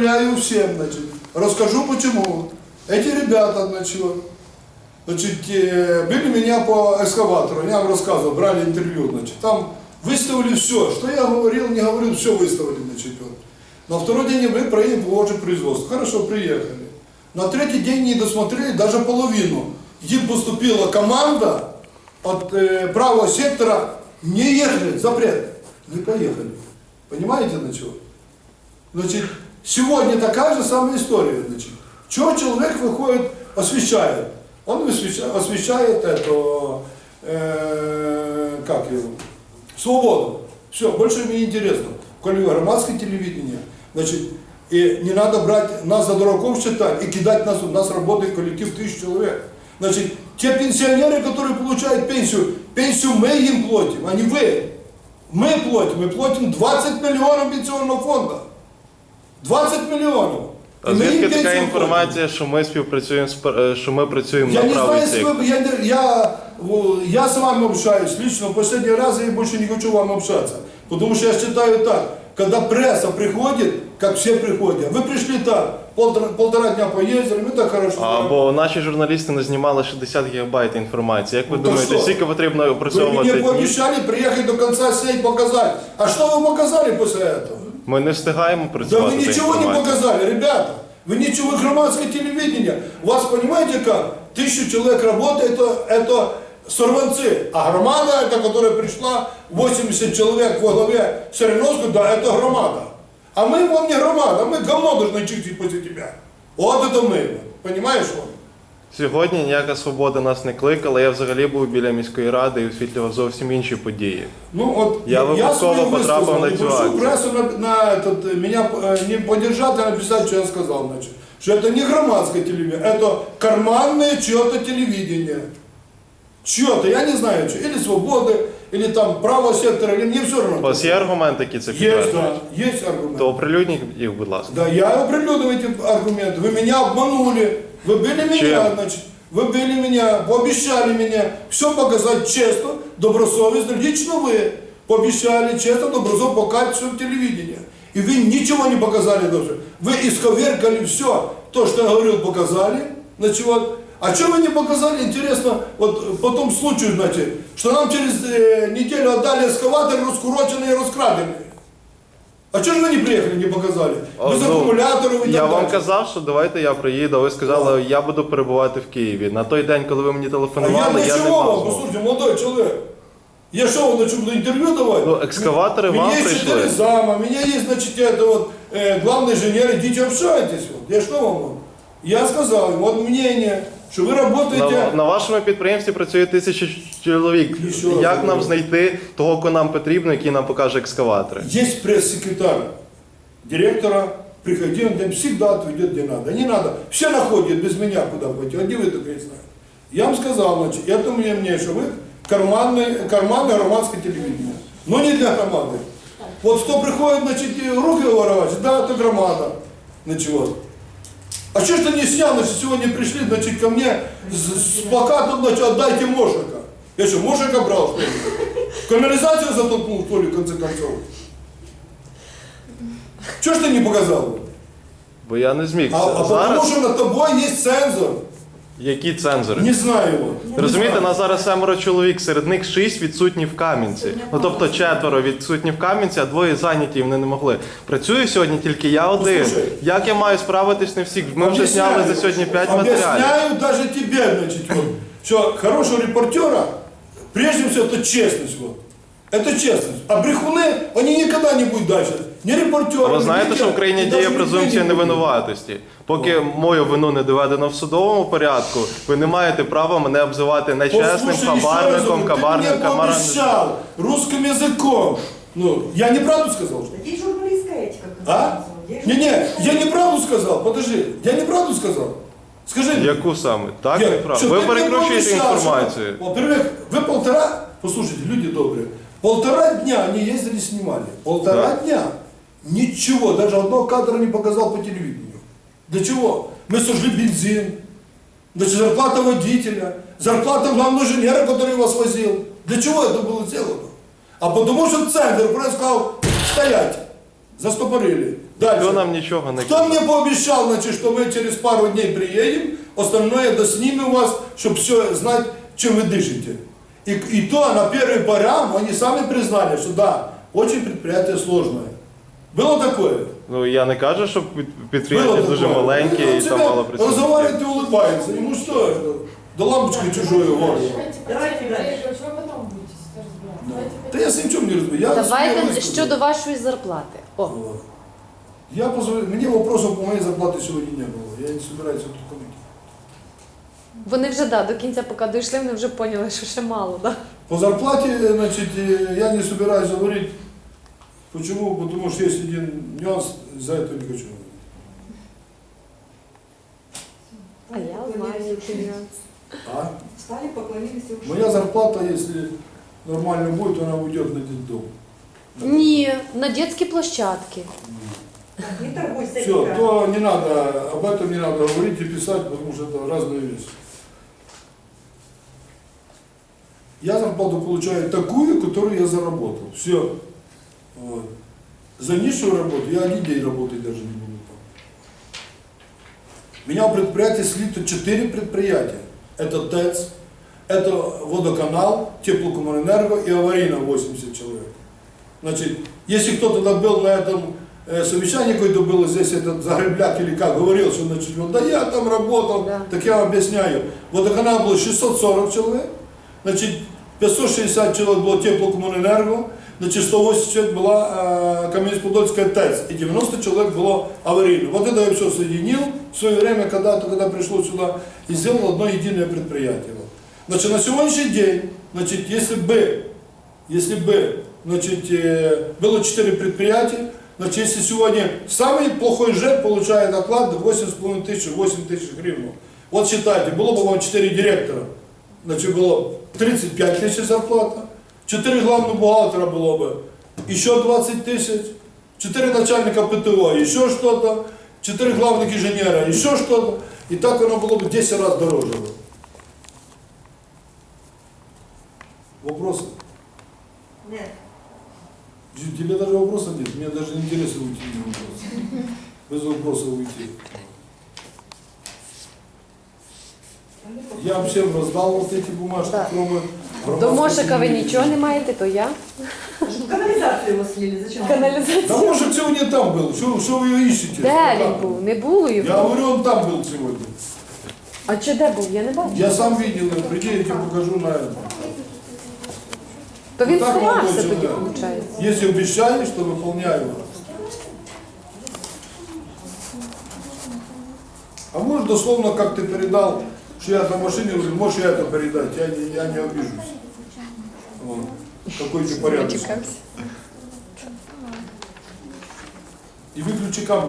представляю всем, значит. Расскажу почему. Эти ребята, значит, значит, били меня по экскаватору, я вам рассказывал, брали интервью, значит, там выставили все, что я говорил, не говорил, все выставили, значит, вот. На второй день мы проедем по же производство. Хорошо, приехали. На третий день не досмотрели даже половину. Им поступила команда от э, правого сектора не ехали, запрет. Не поехали. Понимаете, на чего? Значит, сегодня такая же самая история. Значит, что человек выходит, освещает? Он освещает, освещает это, э, как его, свободу. Все, больше мне не интересно. Коли громадское телевидение, значит, и не надо брать нас за дураков считать и кидать нас, у нас работает коллектив тысяч человек. Значит, те пенсионеры, которые получают пенсию, пенсию мы им платим, а не вы. Мы платим, мы платим 20 миллионов пенсионного фонда. 20 миллионов. А І ми їм звідки така пенсію інформація, що ми співпрацюємо з пар- е, що ми працюємо Я на не правий знаю, если сектор? вы, я, не- я, во, я с вами общаюсь лично, в последний раз я больше не хочу вам общаться. Потому что я считаю так, когда пресса приходит, как все приходят, вы пришли так, полтора, полтора дня поездили, мы так хорошо. знаем. Або наші журналісти не знімали 60 гігабайт інформації. Як ви Ну, то думаєте, що? скільки потрібно Вы опрацьовувати? мне днів? пообещали приехать до конца сей показать. А что вы показали после этого? Ми не встигаємо Да працювати. вы за ничего не інформацією. показали, ребята. Вы ничего, вы громадское телевидение. У вас, понимаете как, тысячу человек работает, это, это сорванцы. А громада, это, которая пришла, 80 человек во главе Сереновского, да, это громада. А мы вам не громада, мы говно должны чистить после тебя. Вот это мы, понимаешь? Вот? Сьогодні ніяка свобода нас не кликала. Я взагалі був біля міської ради і освітлював зовсім інші події. Ну вот Я випадково свою потрапив высказал, на и цю прошу акцію. прессу на, на этот, э, меня э, не поддержать, а написать, что я сказал. Значит, что это не громадское телевидение, это карманное чье-то телевидение. Чье-то, я не знаю, что, или свободы, или там правого сектора, или мне все равно. У вас є аргументи, які це Есть, підтверджують? да, есть аргументы. То оприлюдніть їх, будь ласка. Да, я определю эти аргументы. Вы меня обманули, вы били меня, Чем? значит, вы били меня, пообещали меня все показать честно, добросовестно, лично вы пообещали честно, добросовестно показать все телевидение. И вы ничего не показали даже. Вы исковеркали все, то, что я говорил, показали. Значит, вот. А что вы не показали, интересно, вот по тому случаю, значит, что нам через э, неделю отдали эскаватор раскуроченный и раскраденный. А что же вы не приехали, не показали? Без Ну, аккумуляторов и Я так вам дальше. казав, що давайте я приїду. а Ви сказали, я буду перебувати в Києві. На той день, коли ви мені А я телефонували, для я, не чего мав вам, змоги. послушайте, молодой человек? Я что, вам начну буду интервью давать? Ну, экскаваторы У меня вам есть пришли. четыре зама, у меня есть, значит, это вот, э, главный инженер, идите общайтесь. Вот. Я что вам? Я сказал, им, вот мнение, что вы работаете... На, на вашому підприємстві працює тисяча чоловік. І що ви Як нам говорите? знайти того, кого нам потрібно, який нам покаже екскаватори? Есть пресс-секретарь директора, приходи, он там всегда отведет где надо. Не надо, все находят без меня куда пойти, а где вы только не знаете. Я вам сказал, значит, это мне мне, что вы карманное, карманное громадское телевидение. Но не для громады. Вот кто приходит, значит, и руки воровать, да, это громада. Значит, вот. А что ж ты не снял, значит, сегодня пришли, значит, ко мне с, с плакатом, значит, отдайте Мошика. Я что, Мошика брал, что ли? В канализацию затолкнул, что ли, в конце концов? Чего ж ты не показал? Бо я не зміг. А, а потому зараз что над тобой есть цензор. які цензори? Не знаю его. Розумієте, Не нас знаю. зараз семеро чоловік, серед них шість відсутні в Кам'янці. Ну тобто четверо відсутні в Кам'янці, а двоє зайняті, і вони не могли. Працюю сьогодні тільки я один. Послухай. Як я маю справитись не всіх? Ми вже зняли за Объясняю. сьогодні п'ять матеріалів. Объясняю даже тебе, значит, вот, что хорошего репортера, прежде всего, это честность. Вот. Это честность. А брехуны, они никогда не будут дальше. Ни репортеры, А ви ни знаєте, медиа, що в Україні и діє даже презумпція медведей не будет. невинуватості. Поки мою вину не доведено в судовому порядку, ви не маєте права мене обзивати нечесним, Послушай, еще раз хабарником, говорю, ты кабарником, мне камараном. пообещал русским языком. Ну, я неправду сказал, что? Так есть журналистская этика. в конце А? концов. Есть Не-не, журналистская я неправду сказал, подожди, я неправду сказал. Скажи мне. Яку саме? Так, Я- неправда. что Ви ты мне перекручуєте пообещал, інформацію. что- Во-первых, вы полтора, послушайте, люди добрые, полтора дня они ездили, снимали. Полтора Да. дня. Ничего, даже одного кадра не показал по телевидению. Для чего? Мы сожгли бензин, значит, зарплата водителя, зарплата главного инженера, который вас возил. Для чего это было сделано? А потому что центр просто сказал, стоять, застопорили. Дальше. Ніхто нам нічого не Кто мне пообещал, значит, что мы через пару дней приедем, остальное доснимем вас, чтобы все знать, чем вы дышите. И, и то на первый порам они сами признали, что да, очень предприятие сложное. Было такое? Ну я не кажу, що під- Было підприємство дуже такое. маленьке і Он там себя мало працівників. разговаривает и улыбается. Ему что это? Да лампочкой чужой в горло. Давайте Давайте дальше. дальше. Вы потом будете разбираться. Давайте Да я с ничем не разбираюсь. Я Давайте себе высказал. щодо вашої зарплати. О, Вот. Я позвоню, мне вопросов по моей зарплате сегодня не было. Я не собираюсь это комментировать. вони вже да, до кінця, поки дійшли, вони вже поняли, що ще мало. Да? По зарплате, значит, э, я не собираюсь говорить. Почему? Потому что есть один нюанс, за это не хочу. А я знаю, нюанс. А? Встали, поклонились и ушли. Моя зарплата, если нормально будет, она уйдет на детдом. Ні, на дитячі площадки. Не торгуйся, Все, то не надо, об этом не надо говорить и писать, потому что это разные вещи. Я зарплату получаю такую, которую я заработал. Все. Вот. За низшую работу я один день работать даже не буду. там. У меня в предприятии слито 4 предприятия. Это ТЭЦ, это водоканал, теплокоммунэнерго и аварийно 80 человек. Значит, если кто-то там был на этом э, совещании, какое-то было здесь, этот Загребляк или как, говорил, что значит, вот, да я там работал, Да. так я вам объясняю. Водоканал было 640 человек, значит, 560 человек было теплокоммунэнерго, значит, 180 человек была э, Каменец-Подольская ТЭЦ, и 90 человек было аварийно. Вот это я все соединил в свое время, когда-то, когда пришло сюда, и сделал одно единое предприятие. Вот. Значит, на сегодняшний день, значит, если бы, если бы, значит, э, было 4 предприятия, значит, если сегодня самый плохой ЖЭК получает оклад 8,5 тысяч, 8 тысяч гривен. Вот считайте, было бы вам 4 директора, значит, было 35 тысяч зарплата, 4 главных бухгалтера было бы еще 20 тысяч, 4 начальника ПТО, еще что-то, 4 главных инженера, еще что-то, и так оно было бы 10 раз дороже. Вопросы? Нет. Тебе даже вопросов нет, мне даже не интересно уйти на вопрос. Без вопросов уйти. Я всем раздал вот эти бумажки, Да. кроме... До Мошика ви нічого не маєте, то я. Канализацию его слили. Зачем? Каналізація. Да может сегодня там был, что, что вы ее ищете? Де Там він был. був? Не було Я його. говорю, он там был сегодня. А чи де був? Я не бачу. Я сам видел, его, приди, я тебе покажу на это. То він Так, молодой сховався тоді, чоловік. виходить. Если обещаешь, то выполняю. А может дословно, как ты передал, что я на машине, говорю, можешь я это передать, я не, я не обижусь. Вот. Какой ты порядок. И выключи камеру.